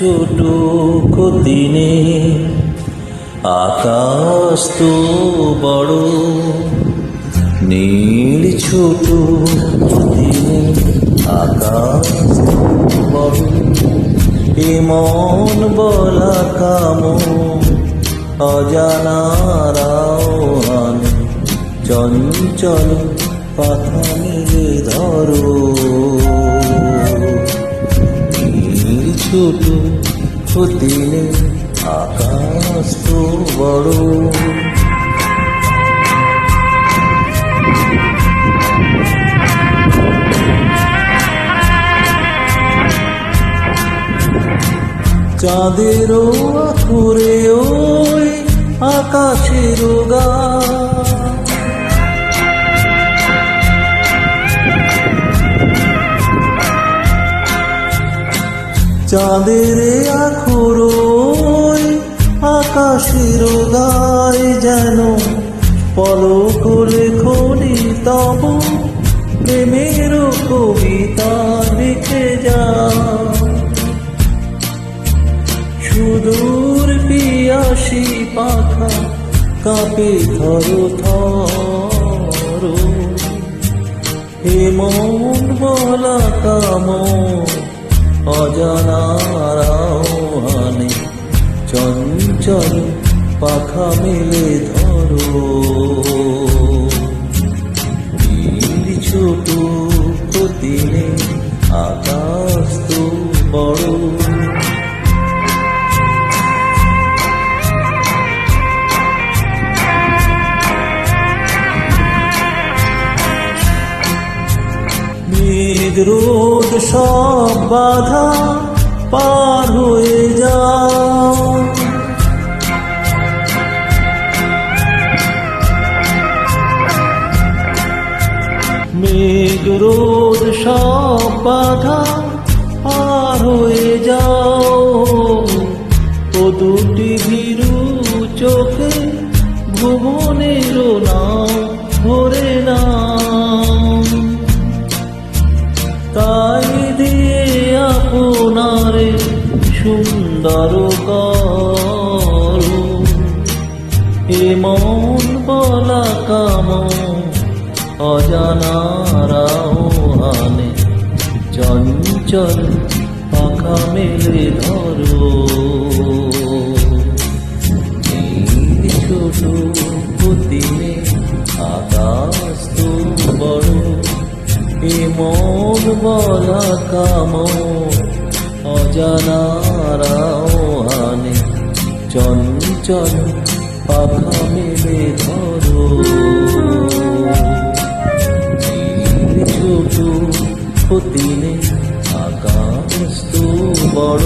ছোট দিনে আকাশ তো বড় নীল ছোট দিনে আকাশ তো বড় এমন বলা কাম অজানারাও আনে চঞ্চল পাথা মেলে ধরো ছোট দিনে আকাশ তো বড়। চাঁদেরও আকুরে ওই আকাশের গা চাঁদের আখুর আকাশের গায়ে যেন পলক লেখনি তব, প্রেমের কবিতা লিখে যা। সুদূর পিয়াসি পাখা কাঁপে থর থর মন বলা কাম অজানারাও হানে চঞ্চল পাখা মেলে ধরো। ছোট দিনে আকাশ তো বড় মেঘ রোদ সব বাধা পার হয়ে যাও। মেঘ রোদ সব বাধা পার হয়ে যাও। ও দুটি ভীরু চোখে ভুবনের নাও ভরে নাও। সুন্দর করো। এ মন বলা কাম অজানারাও হানে চঞ্চল পাখা মেলে ধরো। ছোট দিনে আকাশ তো বড় এ বলা কাম অজানারাও হানে চঞ্চল পাখা মেলে ধরো ছোট দিনে আকাশ তো বড়।